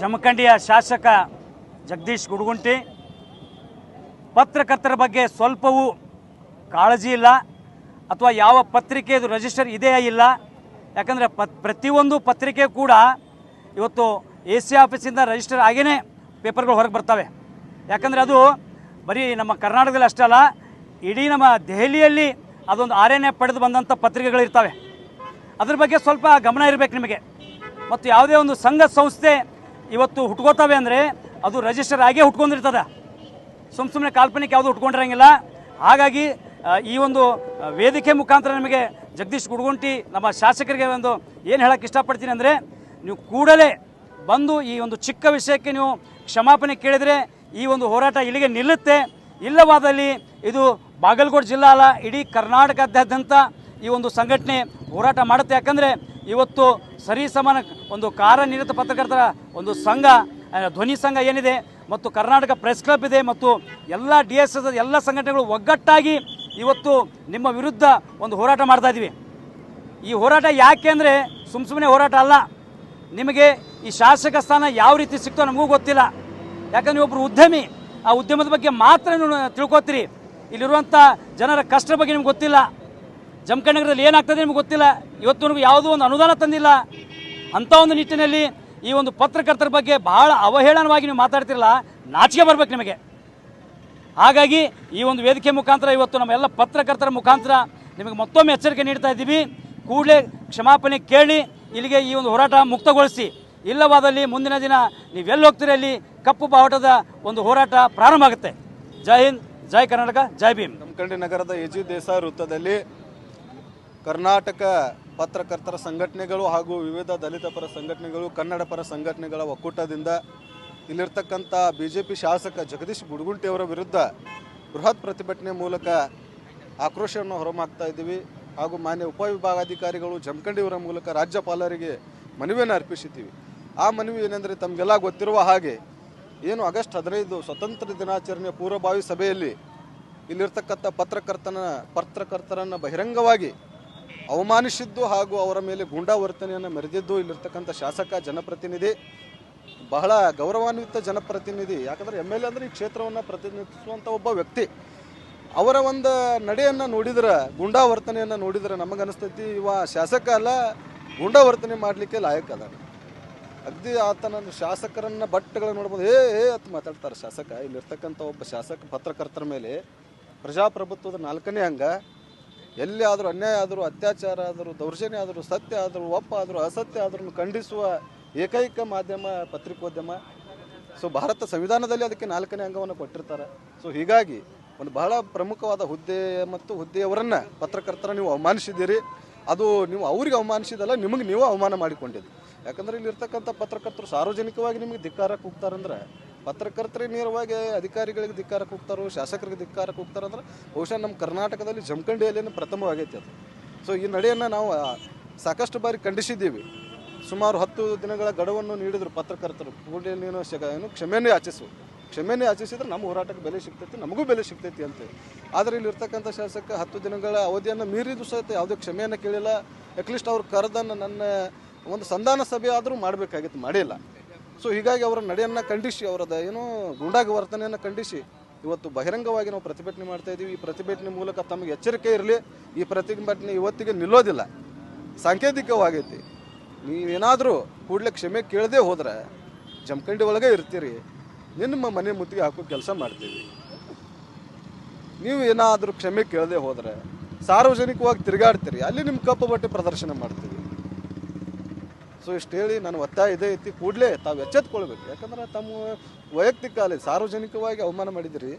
ಜಮಖಂಡಿಯ ಶಾಸಕ ಜಗದೀಶ್ ಗುಡುಗುಂಟಿ. ಪತ್ರಕರ್ತರ ಬಗ್ಗೆ ಸ್ವಲ್ಪವೂ ಕಾಳಜಿ ಇಲ್ಲ. ಅಥವಾ ಯಾವ ಪತ್ರಿಕೆದು ರಿಜಿಸ್ಟರ್ ಇದೆಯಾ ಇಲ್ಲ. ಯಾಕಂದರೆ ಪತ್, ಪ್ರತಿಯೊಂದು ಪತ್ರಿಕೆ ಕೂಡ ಇವತ್ತು ಎ ಸಿ ಆಫೀಸಿಂದ ರಿಜಿಸ್ಟರ್ ಆಗೇ ಪೇಪರ್ಗಳು ಹೊರಗೆ ಬರ್ತವೆ. ಯಾಕಂದರೆ ಅದು ಬರೀ ನಮ್ಮ ಕರ್ನಾಟಕದಲ್ಲಿ ಅಷ್ಟೇ ಅಲ್ಲ, ಇಡೀ ನಮ್ಮ ದೆಹಲಿಯಲ್ಲಿ ಅದೊಂದು ಆರನೇ ಪಡೆದು ಬಂದಂಥ ಪತ್ರಿಕೆಗಳಿರ್ತವೆ ಅದ್ರ ಬಗ್ಗೆ ಸ್ವಲ್ಪ ಗಮನ ಇರಬೇಕು ನಿಮಗೆ. ಮತ್ತು ಯಾವುದೇ ಒಂದು ಸಂಘ ಸಂಸ್ಥೆ ಇವತ್ತು ಹುಟ್ಕೋತಾವೆ ಅಂದರೆ ಅದು ರಿಜಿಸ್ಟರ್ ಆಗೇ ಹುಟ್ಕೊಂಡಿರ್ತದೆ. ಸುಮ್ಮ ಸುಮ್ಮನೆ ಕಾಲ್ಪನಿಕ ಯಾವುದು ಹುಟ್ಕೊಂಡಿರಂಗಿಲ್ಲ. ಹಾಗಾಗಿ ಈ ಒಂದು ವೇದಿಕೆ ಮುಖಾಂತರ ನಿಮಗೆ ಜಗದೀಶ್ ಗುಡ್ಗುಂಟಿ, ನಮ್ಮ ಶಾಸಕರಿಗೆ ಒಂದು ಏನು ಹೇಳಕ್ಕೆ ಇಷ್ಟಪಡ್ತೀನಿ ಅಂದರೆ, ನೀವು ಕೂಡಲೇ ಬಂದು ಈ ಒಂದು ಚಿಕ್ಕ ವಿಷಯಕ್ಕೆ ನೀವು ಕ್ಷಮಾಪಣೆ ಕೇಳಿದರೆ ಈ ಒಂದು ಹೋರಾಟ ಇಲ್ಲಿಗೆ ನಿಲ್ಲುತ್ತೆ. ಇಲ್ಲವಾದಲ್ಲಿ ಇದು ಬಾಗಲಕೋಟೆ ಜಿಲ್ಲಾ ಅಲ್ಲ, ಇಡೀ ಕರ್ನಾಟಕದಾದ್ಯಂತ ಈ ಒಂದು ಸಂಘಟನೆ ಹೋರಾಟ ಮಾಡುತ್ತೆ. ಯಾಕಂದರೆ ಇವತ್ತು ಸರಿ ಸಮಾನ ಒಂದು ಕಾರ್ಯನಿರತ ಪತ್ರಕರ್ತರ ಒಂದು ಸಂಘ ಧ್ವನಿ ಸಂಘ ಏನಿದೆ ಮತ್ತು ಕರ್ನಾಟಕ ಪ್ರೆಸ್ ಕ್ಲಬ್ ಇದೆ ಮತ್ತು ಎಲ್ಲ ಡಿ ಎಸ್ ಎಸ್, ಎಲ್ಲ ಸಂಘಟನೆಗಳು ಒಗ್ಗಟ್ಟಾಗಿ ಇವತ್ತು ನಿಮ್ಮ ವಿರುದ್ಧ ಒಂದು ಹೋರಾಟ ಮಾಡ್ತಾ ಇದ್ದೀವಿ. ಈ ಹೋರಾಟ ಯಾಕೆ ಅಂದರೆ ಸುಮ್ಮ ಸುಮ್ಮನೆ ಹೋರಾಟ ಅಲ್ಲ. ನಿಮಗೆ ಈ ಶಾಸಕ ಸ್ಥಾನ ಯಾವ ರೀತಿ ಸಿಕ್ತೋ ನಮಗೂ ಗೊತ್ತಿಲ್ಲ. ಯಾಕಂದ್ರೆ ನೀವೊಬ್ಬರು ಉದ್ಯಮಿ, ಆ ಉದ್ಯಮದ ಬಗ್ಗೆ ಮಾತ್ರ ತಿಳ್ಕೊತೀರಿ. ಇಲ್ಲಿರುವಂಥ ಜನರ ಕಷ್ಟದ ಬಗ್ಗೆ ನಿಮ್ಗೆ ಗೊತ್ತಿಲ್ಲ. ಜಮಖಂಡಿ ನಗರದಲ್ಲಿ ಏನಾಗ್ತದೆ ನಿಮ್ಗೆ ಗೊತ್ತಿಲ್ಲ. ಇವತ್ತು ಯಾವುದೂ ಒಂದು ಅನುದಾನ ತಂದಿಲ್ಲ. ಅಂಥ ಒಂದು ನಿಟ್ಟಿನಲ್ಲಿ ಈ ಒಂದು ಪತ್ರಕರ್ತರ ಬಗ್ಗೆ ಬಹಳ ಅವಹೇಳನವಾಗಿ ನೀವು ಮಾತಾಡ್ತಿರಲ್ಲ, ನಾಚಿಕೆ ಬರ್ಬೇಕು ನಿಮಗೆ. ಹಾಗಾಗಿ ಈ ಒಂದು ವೇದಿಕೆ ಮುಖಾಂತರ ಇವತ್ತು ನಮ್ಮ ಎಲ್ಲ ಪತ್ರಕರ್ತರ ಮುಖಾಂತರ ನಿಮಗೆ ಮತ್ತೊಮ್ಮೆ ಎಚ್ಚರಿಕೆ ನೀಡ್ತಾ ಇದ್ದೀವಿ. ಕೂಡಲೇ ಕ್ಷಮಾಪಣೆ ಕೇಳಿ, ಇಲ್ಲಿಗೆ ಈ ಒಂದು ಹೋರಾಟ ಮುಕ್ತಗೊಳಿಸಿ. ಇಲ್ಲವಾದಲ್ಲಿ ಮುಂದಿನ ದಿನ ನೀವೆಲ್ಲಿ ಹೋಗ್ತೀರಿ ಅಲ್ಲಿ? ಕಪ್ಪು ಬಾವುಟದ ಒಂದು ಹೋರಾಟ ಪ್ರಾರಂಭ ಆಗುತ್ತೆ. ಜೈ ಹಿಂದ್, ಜೈ ಕರ್ನಾಟಕ, ಜೈ ಭೀಮ್. ನಗರದ ಎಜಿ ದೇಸಾಯಿ ವೃತ್ತದಲ್ಲಿ ಕರ್ನಾಟಕ ಪತ್ರಕರ್ತರ ಸಂಘಟನೆಗಳು ಹಾಗೂ ವಿವಿಧ ದಲಿತ ಪರ ಸಂಘಟನೆಗಳು, ಕನ್ನಡ ಪರ ಸಂಘಟನೆಗಳ ಒಕ್ಕೂಟದಿಂದ ಇಲ್ಲಿರ್ತಕ್ಕಂಥ ಬಿ ಜೆ ಪಿ ಶಾಸಕ ಜಗದೀಶ್ ಗುಡುಗುಂಟಿ ಅವರ ವಿರುದ್ಧ ಬೃಹತ್ ಪ್ರತಿಭಟನೆ ಮೂಲಕ ಆಕ್ರೋಶವನ್ನು ಹೊರಮಾಕ್ತಾ ಇದ್ದೀವಿ. ಹಾಗೂ ಮಾನ್ಯ ಉಪವಿಭಾಗಾಧಿಕಾರಿಗಳು ಜಮಖಂಡಿಯವರ ಮೂಲಕ ರಾಜ್ಯಪಾಲರಿಗೆ ಮನವಿಯನ್ನು ಅರ್ಪಿಸಿದ್ದೀವಿ. ಆ ಮನವಿ ಏನೆಂದರೆ ತಮಗೆಲ್ಲ ಗೊತ್ತಿರುವ ಹಾಗೆ ಏನು ಆಗಸ್ಟ್ ಹದಿನೈದು ಸ್ವತಂತ್ರ ದಿನಾಚರಣೆಯ ಪೂರ್ವಭಾವಿ ಸಭೆಯಲ್ಲಿ ಇಲ್ಲಿರ್ತಕ್ಕಂಥ ಪತ್ರಕರ್ತನ ಪತ್ರಕರ್ತರನ್ನು ಬಹಿರಂಗವಾಗಿ ಅವಮಾನಿಸಿದ್ದು ಹಾಗೂ ಅವರ ಮೇಲೆ ಗೂಂಡಾ ವರ್ತನೆಯನ್ನು ಮೆರೆದಿದ್ದು ಇಲ್ಲಿರ್ತಕ್ಕಂಥ ಶಾಸಕ, ಜನಪ್ರತಿನಿಧಿ, ಬಹಳ ಗೌರವಾನ್ವಿತ ಜನಪ್ರತಿನಿಧಿ, ಯಾಕಂದರೆ ಎಂ ಎಲ್ ಎ ಅಂದರೆ ಈ ಕ್ಷೇತ್ರವನ್ನು ಪ್ರತಿನಿಧಿಸುವಂಥ ಒಬ್ಬ ವ್ಯಕ್ತಿ. ಅವರ ಒಂದು ನಡೆಯನ್ನು ನೋಡಿದ್ರೆ, ಗೂಂಡಾ ವರ್ತನೆಯನ್ನು ನೋಡಿದರೆ ನಮಗನಿಸ್ತೈತಿ ಇವ ಶಾಸಕ ಅಲ್ಲ, ಗೂಂಡಾ ವರ್ತನೆ ಮಾಡಲಿಕ್ಕೆ ಲಾಯಕ್ ಅದ ಅಗ್ದಿ ಆತನ ಶಾಸಕರನ್ನ ಬಟ್ಟೆಗಳನ್ನ ನೋಡ್ಬೋದು ಏ ಏ ಅಂತ ಮಾತಾಡ್ತಾರೆ ಶಾಸಕ. ಇಲ್ಲಿರ್ತಕ್ಕಂಥ ಒಬ್ಬ ಶಾಸಕ, ಪತ್ರಕರ್ತರ ಮೇಲೆ ಪ್ರಜಾಪ್ರಭುತ್ವದ ನಾಲ್ಕನೇ ಅಂಗ ಎಲ್ಲಿ ಆದರೂ ಅನ್ಯಾಯ ಆದರೂ, ಅತ್ಯಾಚಾರ ಆದರೂ, ದೌರ್ಜನ್ಯ ಆದರೂ, ಸತ್ಯ ಆದರೂ, ಒಪ್ಪ ಆದರೂ, ಅಸತ್ಯ ಆದರೂ ಖಂಡಿಸುವ ಏಕೈಕ ಮಾಧ್ಯಮ, ಪತ್ರಿಕೋದ್ಯಮ. ಸೊ ಭಾರತ ಸಂವಿಧಾನದಲ್ಲಿ ಅದಕ್ಕೆ ನಾಲ್ಕನೇ ಅಂಗವನ್ನು ಕೊಟ್ಟಿರ್ತಾರೆ. ಸೊ ಹೀಗಾಗಿ ಒಂದು ಬಹಳ ಪ್ರಮುಖವಾದ ಹುದ್ದೆ ಮತ್ತು ಹುದ್ದೆಯವರನ್ನು ಪತ್ರಕರ್ತರ ನೀವು ಅವಮಾನಿಸಿದ್ದೀರಿ. ಅದು ನೀವು ಅವ್ರಿಗೆ ಅವಮಾನಿಸಿದಲ್ಲ ನಿಮಗೆ ನೀವು ಅವಮಾನ ಮಾಡಿಕೊಂಡಿದ್ದು. ಯಾಕಂದ್ರೆ ಇಲ್ಲಿರ್ತಕ್ಕಂಥ ಪತ್ರಕರ್ತರು ಸಾರ್ವಜನಿಕವಾಗಿ ನಿಮಗೆ ಧಿಕ್ಕಾರಕ್ಕೆ ಹೋಗ್ತಾರಂದ್ರೆ ಪತ್ರಕರ್ತರೇ ನೇರವಾಗಿ ಅಧಿಕಾರಿಗಳಿಗೆ ಧಿಕ್ಕಾರಕ್ಕೆ ಹೋಗ್ತಾರೋ, ಶಾಸಕರಿಗೆ ಧಿಕ್ಕಾರಕ್ಕೆ ಹೋಗ್ತಾರಂದ್ರೆ ಬಹುಶಃ ನಮ್ಮ ಕರ್ನಾಟಕದಲ್ಲಿ ಜಮಖಂಡಿಯಲ್ಲಿನ ಪ್ರಥಮವಾಗೈತೆ ಅದು. ಸೊ ಈ ನಡೆಯನ್ನು ನಾವು ಸಾಕಷ್ಟು ಬಾರಿ ಖಂಡಿಸಿದ್ದೀವಿ. ಸುಮಾರು ಹತ್ತು ದಿನಗಳ ಗಡುವನ್ನು ನೀಡಿದರು ಪತ್ರಕರ್ತರು. ಕೂಡಲೇ ನೀನು ಶಗ- ಏನು ಕ್ಷಮೆಯನ್ನೇ ಆಚಿಸು. ಕ್ಷಮೆಯನ್ನೇ ಆಚರಿಸಿದ್ರೆ ನಮ್ಮ ಹೋರಾಟಕ್ಕೆ ಬೆಲೆ ಸಿಗ್ತೈತಿ, ನಮಗೂ ಬೆಲೆ ಸಿಗ್ತೈತಿ ಅಂತೇಳಿ ಆದರೆ ಇಲ್ಲಿರ್ತಕ್ಕಂಥ ಶಾಸಕ ಹತ್ತು ದಿನಗಳ ಅವಧಿಯನ್ನು ಮೀರಿದು ಸಹಿತ ಯಾವುದೇ ಕ್ಷಮೆಯನ್ನು ಕೇಳಿಲ್ಲ. ಅಟ್ಲೀಸ್ಟ್ ಅವ್ರು ಕರೆದನ್ನು ನನ್ನ, ಒಂದು ಸಂಧಾನ ಸಭೆ ಆದರೂ ಮಾಡಬೇಕಾಗಿತ್ತು, ಮಾಡಿಲ್ಲ. ಸೊ ಹೀಗಾಗಿ ಅವರ ನಡೆಯನ್ನು ಖಂಡಿಸಿ, ಅವರದ ಏನು ಗುಂಡಾಗ ವರ್ತನೆಯನ್ನು ಖಂಡಿಸಿ, ಇವತ್ತು ಬಹಿರಂಗವಾಗಿ ನಾವು ಪ್ರತಿಭಟನೆ ಮಾಡ್ತಾ ಇದ್ದೀವಿ ಈ ಪ್ರತಿಭಟನೆ ಮೂಲಕ ತಮಗೆ ಎಚ್ಚರಿಕೆ ಇರಲಿ. ಈ ಪ್ರತಿಭಟನೆ ಇವತ್ತಿಗೆ ನಿಲ್ಲೋದಿಲ್ಲ. ಸಾಂಕೇತಿಕವಾಗೈತಿ. ನೀವೇನಾದರೂ ಕೂಡಲೇ ಕ್ಷಮೆ ಕೇಳದೆ ಹೋದರೆ ಜಮಖಂಡಿ ಒಳಗೆ ಇರ್ತೀರಿ. ನಿಮ್ಮ ಮನೆ ಮುತ್ತಿಗೆ ಹಾಕೋ ಕೆಲಸ ಮಾಡ್ತೀವಿ. ನೀವು ಏನಾದರೂ ಕ್ಷಮೆ ಕೇಳದೆ ಹೋದರೆ ಸಾರ್ವಜನಿಕವಾಗಿ ತಿರುಗಾಡ್ತೀರಿ. ಅಲ್ಲಿ ನಿಮ್ಮ ಕಪ್ಪು ಬಟ್ಟೆ ಪ್ರದರ್ಶನ ಮಾಡ್ತೀವಿ. ಸೊ ಇಷ್ಟು ಹೇಳಿ ನನ್ನ ಒತ್ತಾಯ ಇದೇ ಐತಿ ಕೂಡಲೇ ತಾವು ಎಚ್ಚೆತ್ಕೊಳ್ಬೇಕು. ಯಾಕಂದ್ರೆ ತಮ್ಮ ವೈಯಕ್ತಿಕ ಅಲ್ಲಿ ಸಾರ್ವಜನಿಕವಾಗಿ ಅವಮಾನ ಮಾಡಿದಿರಿ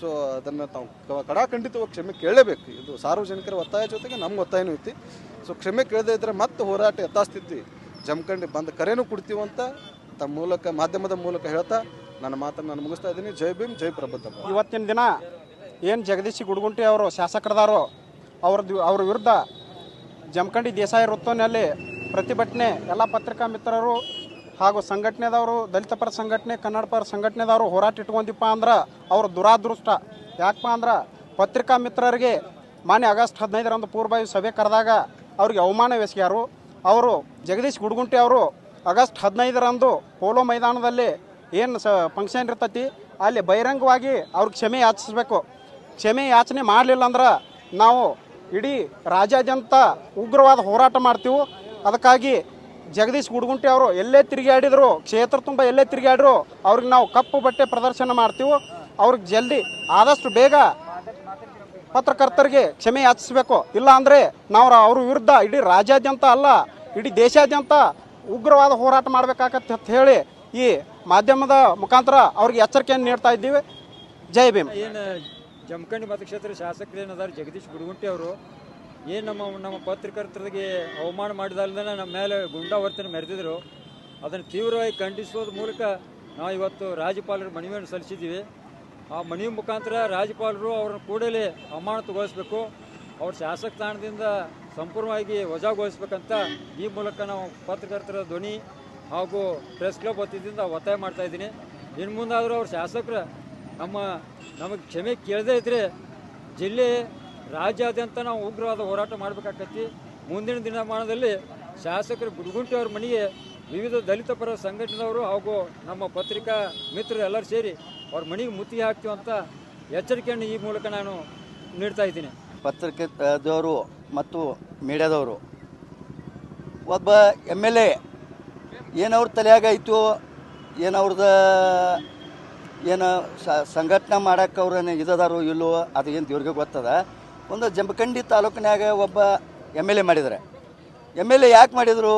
ಸೊ ಅದನ್ನು ತಾವು ಕಡಾಖಂಡಿತವಾಗಿ ಕ್ಷಮೆ ಕೇಳಲೇಬೇಕು. ಇದು ಸಾರ್ವಜನಿಕರ ಒತ್ತಾಯ ಜೊತೆಗೆ ನಮ್ಮ ಒತ್ತಾಯನೂ ಐತಿ. ಸೊ ಕ್ಷಮೆ ಕೇಳದೇ ಇದ್ದರೆ ಮತ್ತೆ ಹೋರಾಟ ಯಥಾಸ್ಥಿತಿ. ಜಮಖಂಡಿ ಬಂದು ಕರೆನೂ ಕೊಡ್ತೀವಂತ ತಮ್ಮ ಮೂಲಕ, ಮಾಧ್ಯಮದ ಮೂಲಕ ಹೇಳ್ತಾ ನನ್ನ ಮಾತನ್ನು ನಾನು ಮುಗಿಸ್ತಾ ಇದ್ದೀನಿ. ಜೈ ಭೀಮ್, ಜೈ ಪ್ರಬುದ್ಧ ಇವತ್ತಿನ ದಿನ ಏನು ಜಗದೀಶ್ ಗುಡ್ಗುಂಟಿ ಅವರು, ಶಾಸಕರದಾರೋ, ಅವ್ರದ್ದು, ಅವ್ರ ವಿರುದ್ಧ ಜಮಖಂಡಿ ದೇಸಾಯಿ ವೃತ್ತನಲ್ಲಿ ಪ್ರತಿಭಟನೆ ಎಲ್ಲ ಪತ್ರಿಕಾ ಮಿತ್ರರು ಹಾಗೂ ಸಂಘಟನೆದವರು, ದಲಿತ ಪರ ಸಂಘಟನೆ, ಕನ್ನಡ ಪರ ಸಂಘಟನೆದವರು ಹೋರಾಟ ಇಟ್ಕೊಂಡಿಪ್ಪ ಅಂದ್ರೆ ಅವರು ದುರಾದೃಷ್ಟ. ಯಾಕಪ್ಪ ಅಂದ್ರೆ ಪತ್ರಿಕಾ ಮಿತ್ರರಿಗೆ ಮಾನ್ಯ ಆಗಸ್ಟ್ ಹದಿನೈದರಂದು ಪೂರ್ವಭಾವಿ ಸಭೆ ಕರೆದಾಗ ಅವ್ರಿಗೆ ಅವಮಾನವೆಸಗ್ಯಾರು ಅವರು ಜಗದೀಶ್ ಗುಡ್ಗುಂಟಿ ಅವರು ಆಗಸ್ಟ್ ಹದಿನೈದರಂದು ಪೋಲೋ ಮೈದಾನದಲ್ಲಿ ಏನು ಸ ಫಂಕ್ಷನ್ ಇರ್ತೈತಿ, ಅಲ್ಲಿ ಬಹಿರಂಗವಾಗಿ ಅವ್ರಿಗೆ ಕ್ಷಮೆ ಯಾಚಿಸ್ಬೇಕು. ಕ್ಷಮೆ ಯಾಚನೆ ಮಾಡಲಿಲ್ಲ ಅಂದ್ರೆ ನಾವು ಇಡೀ ರಾಜ್ಯಾದ್ಯಂತ ಉಗ್ರವಾದ ಹೋರಾಟ ಮಾಡ್ತೀವಿ. ಅದಕ್ಕಾಗಿ ಜಗದೀಶ್ ಗುಡ್ಗುಂಟಿ ಅವರು ಎಲ್ಲೇ ತಿರುಗಾಡಿದ್ರು ಕ್ಷೇತ್ರ ತುಂಬ ಎಲ್ಲೇ ತಿರುಗಾಡಿದ್ರು ಅವ್ರಿಗೆ ನಾವು ಕಪ್ಪು ಬಟ್ಟೆ ಪ್ರದರ್ಶನ ಮಾಡ್ತೀವಿ. ಅವ್ರಿಗೆ ಜಲ್ದಿ ಆದಷ್ಟು ಬೇಗ ಪತ್ರಕರ್ತರಿಗೆ ಕ್ಷಮೆ ಯಾಚಿಸಬೇಕು. ಇಲ್ಲ ಅಂದರೆ ನಾವು ಅವ್ರ ವಿರುದ್ಧ ಇಡೀ ರಾಜ್ಯಾದ್ಯಂತ ಅಲ್ಲ, ಇಡೀ ದೇಶಾದ್ಯಂತ ಉಗ್ರವಾದ ಹೋರಾಟ ಮಾಡಬೇಕಾಗತ್ತೆ ಅಂತ ಹೇಳಿ ಈ ಮಾಧ್ಯಮದ ಮುಖಾಂತರ ಅವ್ರಿಗೆ ಎಚ್ಚರಿಕೆಯನ್ನು ನೀಡ್ತಾ ಇದ್ದೀವಿ. ಜೈ ಭೀಮ್. ಜಮಖಂಡಿ ಮತಕ್ಷೇತ್ರ ಶಾಸಕರು ಏನದಾರ ಜಗದೀಶ್ ಗುಡುಗುಂಟಿ ಅವರು ಏನು ನಮ್ಮ ನಮ್ಮ ಪತ್ರಕರ್ತರಿಗೆ ಅವಮಾನ ಮಾಡಿದಲ್ದೇ ನಮ್ಮ ಮೇಲೆ ಗುಂಡಾವರ್ತನೆ ಮೆರೆದಿದ್ರು. ಅದನ್ನು ತೀವ್ರವಾಗಿ ಖಂಡಿಸೋದ್ರ ಮೂಲಕ ನಾವು ಇವತ್ತು ರಾಜ್ಯಪಾಲರ ಮನವಿಯನ್ನು ಸಲ್ಲಿಸಿದ್ದೀವಿ. ಆ ಮನವಿ ಮುಖಾಂತರ ರಾಜ್ಯಪಾಲರು ಅವ್ರನ್ನ ಕೂಡಲೇ ಅಮಾನತುಗೊಳಿಸಬೇಕು ಅವ್ರ ಶಾಸಕ ಸ್ಥಾನದಿಂದ ಸಂಪೂರ್ಣವಾಗಿ ವಜಾಗೊಳಿಸ್ಬೇಕಂತ ಈ ಮೂಲಕ ನಾವು ಪತ್ರಕರ್ತರ ಧ್ವನಿ ಹಾಗೂ ಪ್ರೆಸ್ ಕ್ಲಬ್ ವತಿಯಿಂದ ಒತ್ತಾಯ ಮಾಡ್ತಾ ಇದ್ದೀನಿ. ಇನ್ನು ಮುಂದಾದರೂ ಅವ್ರ ಶಾಸಕರು ನಮ್ಮ, ನಮಗೆ ಕ್ಷಮೆ ಕೇಳದೇ ಇದ್ದರೆ ಜಿಲ್ಲೆ ರಾಜ್ಯಾದ್ಯಂತ ನಾವು ಉಗ್ರವಾದ ಹೋರಾಟ ಮಾಡಬೇಕಾಗತ್ತಿ ಮುಂದಿನ ದಿನಮಾನದಲ್ಲಿ ಶಾಸಕರು ಗುಡುಗುಂಟಿ ಅವ್ರ ಮನೆಗೆ ವಿವಿಧ ದಲಿತ ಪರ ಸಂಘಟನೆದವರು ಹಾಗೂ ನಮ್ಮ ಪತ್ರಿಕಾ ಮಿತ್ರರು ಎಲ್ಲರೂ ಸೇರಿ ಅವ್ರ ಮನೆಗೆ ಮುತ್ತಿಗೆ ಹಾಕ್ತೀವಿ ಅಂತ ಎಚ್ಚರಿಕೆಯನ್ನು ಈ ಮೂಲಕ ನಾನು ನೀಡ್ತಾ ಇದ್ದೀನಿ. ಪತ್ರಿಕೆದವರು ಮತ್ತು ಮೀಡಿಯಾದವರು, ಒಬ್ಬ ಎಂ ಎಲ್ ಎ ಏನವ್ರ ತಲೆಯಾಗ ಐತು, ಏನು ಸಂಘಟನೆ ಮಾಡಕ್ಕೆ ಅವ್ರನ್ನ ಇದದಾರೋ ಇಲ್ಲೋ ಅದು ಏನು ದೇವ್ರಿಗೆ ಗೊತ್ತದ. ಒಂದು ಜಂಬಕಂಡಿ ತಾಲೂಕಿನಾಗ ಒಬ್ಬ ಎಂ ಎಲ್ ಎ ಮಾಡಿದ್ದಾರೆ. ಎಂ ಎಲ್ ಎ ಯಾಕೆ ಮಾಡಿದರು?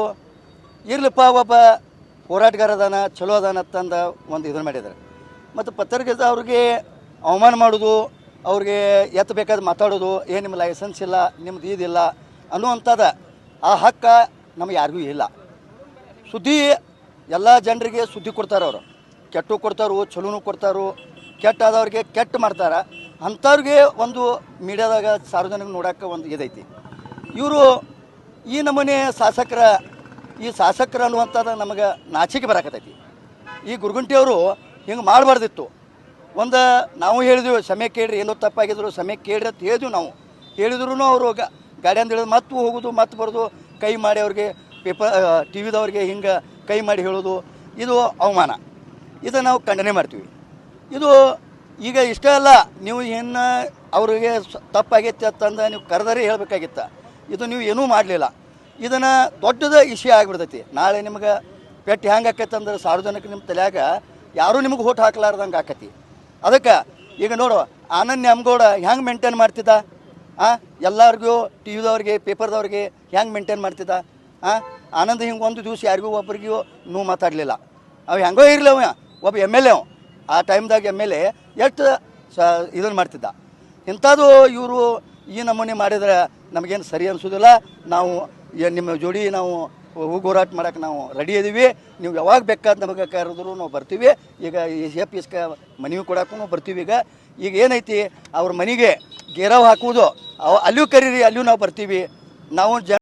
ಇರ್ಲಪ್ಪ ಒಬ್ಬ ಹೋರಾಟಗಾರ ಅದಾನ ಚಲೋ ಅದಾನ ಅಂತಂದ ಒಂದು ಇದನ್ನು ಮಾಡಿದ್ದಾರೆ. ಮತ್ತು ಪತ್ರಿಕೆದ ಅವ್ರಿಗೆ ಅವಮಾನ ಮಾಡೋದು, ಅವ್ರಿಗೆ ಎತ್ತ ಬೇಕಾದ್ರೆ ಮಾತಾಡೋದು, ಏನು ನಿಮ್ಮ ಲೈಸೆನ್ಸ್ ಇಲ್ಲ, ನಿಮ್ದು ಇದಿಲ್ಲ ಅನ್ನುವಂಥದ್ದು ಆ ಹಕ್ಕ ನಮ್ಗೆ ಯಾರಿಗೂ ಇಲ್ಲ. ಸುದ್ದಿ ಎಲ್ಲ ಜನರಿಗೆ ಸುದ್ದಿ ಕೊಡ್ತಾರೆ ಅವರು. ಕೆಟ್ಟು ಕೊಡ್ತಾರೆ, ಚಲೋನು ಕೊಡ್ತಾರೆ, ಕೆಟ್ಟಾದವ್ರಿಗೆ ಕೆಟ್ಟ ಮಾಡ್ತಾರೆ. ಅಂಥವ್ರಿಗೆ ಒಂದು ಮೀಡಿಯಾದಾಗ ಸಾರ್ವಜನಿಕ ನೋಡೋಕೆ ಒಂದು ಇದೈತಿ. ಇವರು ಈ ನಮೂನೆ ಶಾಸಕರ, ಈ ಶಾಸಕರು ಅನ್ನುವಂಥದ್ದು ನಮಗೆ ನಾಚಿಕೆ ಬರಾಕತೈತಿ ಈ ಗುರುಗುಂಟಿಯವರು ಹಿಂಗೆ ಮಾಡಬಾರ್ದಿತ್ತು. ಒಂದು ನಾವು ಹೇಳಿದ್ವಿ ಸಮಯ ಕೇಳ್ರಿ, ಏನೋ ತಪ್ಪಾಗಿದ್ರು ಸಮಯ ಕೇಳ್ರಿ ಅಂತ ಹೇಳಿದ್ವಿ ನಾವು. ಹೇಳಿದ್ರು ಅವರು ಗಾಡಿ ಅಂತ ಹೇಳಿದ್ರು ಮತ್ತು ಹೋಗೋದು ಮತ್ತೆ ಬರೋದು, ಕೈ ಮಾಡಿ ಅವ್ರಿಗೆ ಪೇಪರ್ ಟಿ ವಿದವ್ರಿಗೆ ಹಿಂಗೆ ಕೈ ಮಾಡಿ ಹೇಳೋದು, ಇದು ಅವಮಾನ. ಇದು ನಾವು ಖಂಡನೆ ಮಾಡ್ತೀವಿ. ಇದು ಈಗ ಇಷ್ಟೇ ಅಲ್ಲ, ನೀವು ಇನ್ನು ಅವ್ರಿಗೆ ತಪ್ಪಾಗೈತೆ ಅಂತಂದು ನೀವು ಕರೆದರೆ ಹೇಳಬೇಕಾಗಿತ್ತು. ಇದು ನೀವು ಏನೂ ಮಾಡಲಿಲ್ಲ. ಇದನ್ನು ದೊಡ್ಡದ ಇಶ್ಯೂ ಆಗಿಬಿಡ್ತೈತಿ. ನಾಳೆ ನಿಮ್ಗೆ ಪೆಟ್ಟು ಹ್ಯಾಂಗೆ ಆಕೈತೆ ಅಂದ್ರೆ ಸಾರ್ವಜನಿಕ ನಿಮ್ಮ ತಲೆಯಾಗ ಯಾರೂ ನಿಮಗೆ ಓಟ್ ಹಾಕ್ಲಾರ್ದಂಗೆ ಆಕತಿ. ಅದಕ್ಕೆ ಈಗ ನೋಡು, ಆನಂದ್ ನ್ಯಾಮಗೌಡ ಹೆಂಗೆ ಮೇಂಟೈನ್ ಮಾಡ್ತಿದ್ದ? ಆ, ಎಲ್ಲರಿಗೂ ಟಿ ವಿದವ್ರಿಗೆ, ಪೇಪರ್ದವ್ರಿಗೆ ಹೆಂಗೆ ಮೇಂಟೈನ್ ಮಾಡ್ತಿದ್ದ? ಆ, ಆನಂದ್ ಹಿಂಗೆ ಒಂದು ದಿವಸ ಯಾರಿಗೂ ಒಬ್ಬರಿಗೂ ನೋವು ಮಾತಾಡಲಿಲ್ಲ. ಅವು ಹೆಂಗೋ ಇರಲಿ ಅವ, ಒಬ್ಬ ಎಂ ಎಲ್ ಎ ಅವ. ಆ ಟೈಮ್ದಾಗ ಎಂ ಎಲ್ ಎ ಎಷ್ಟು ಸ ಇದನ್ನು ಮಾಡ್ತಿದ್ದ. ಇಂಥದ್ದು ಇವರು ಈ ನಮೂನೆ ಮಾಡಿದ್ರೆ ನಮಗೇನು ಸರಿ ಅನಿಸೋದಿಲ್ಲ. ನಾವು ನಿಮ್ಮ ಜೋಡಿ ನಾವು ಹೋರಾಟ ಮಾಡೋಕೆ ನಾವು ರೆಡಿ ಇದ್ದೀವಿ ನೀವು ಯಾವಾಗ ಬೇಕಾದ ನಮಗೆ ಕರೆದ್ರು ನಾವು ಬರ್ತೀವಿ. ಈಗ ಎ ಪಿ ಎಸ್ಗೆ ಮನವಿ ಕೊಡಕ್ಕೂ ಬರ್ತೀವಿ ಈಗ. ಈಗ ಏನೈತಿ ಅವ್ರ ಮನೆಗೆ ಗೇರವ್ ಹಾಕುವುದು ಅಲ್ಲಿಯೂ ಕರೀರಿ, ಅಲ್ಲಿಯೂ ನಾವು ಬರ್ತೀವಿ. ನಾವು ಜ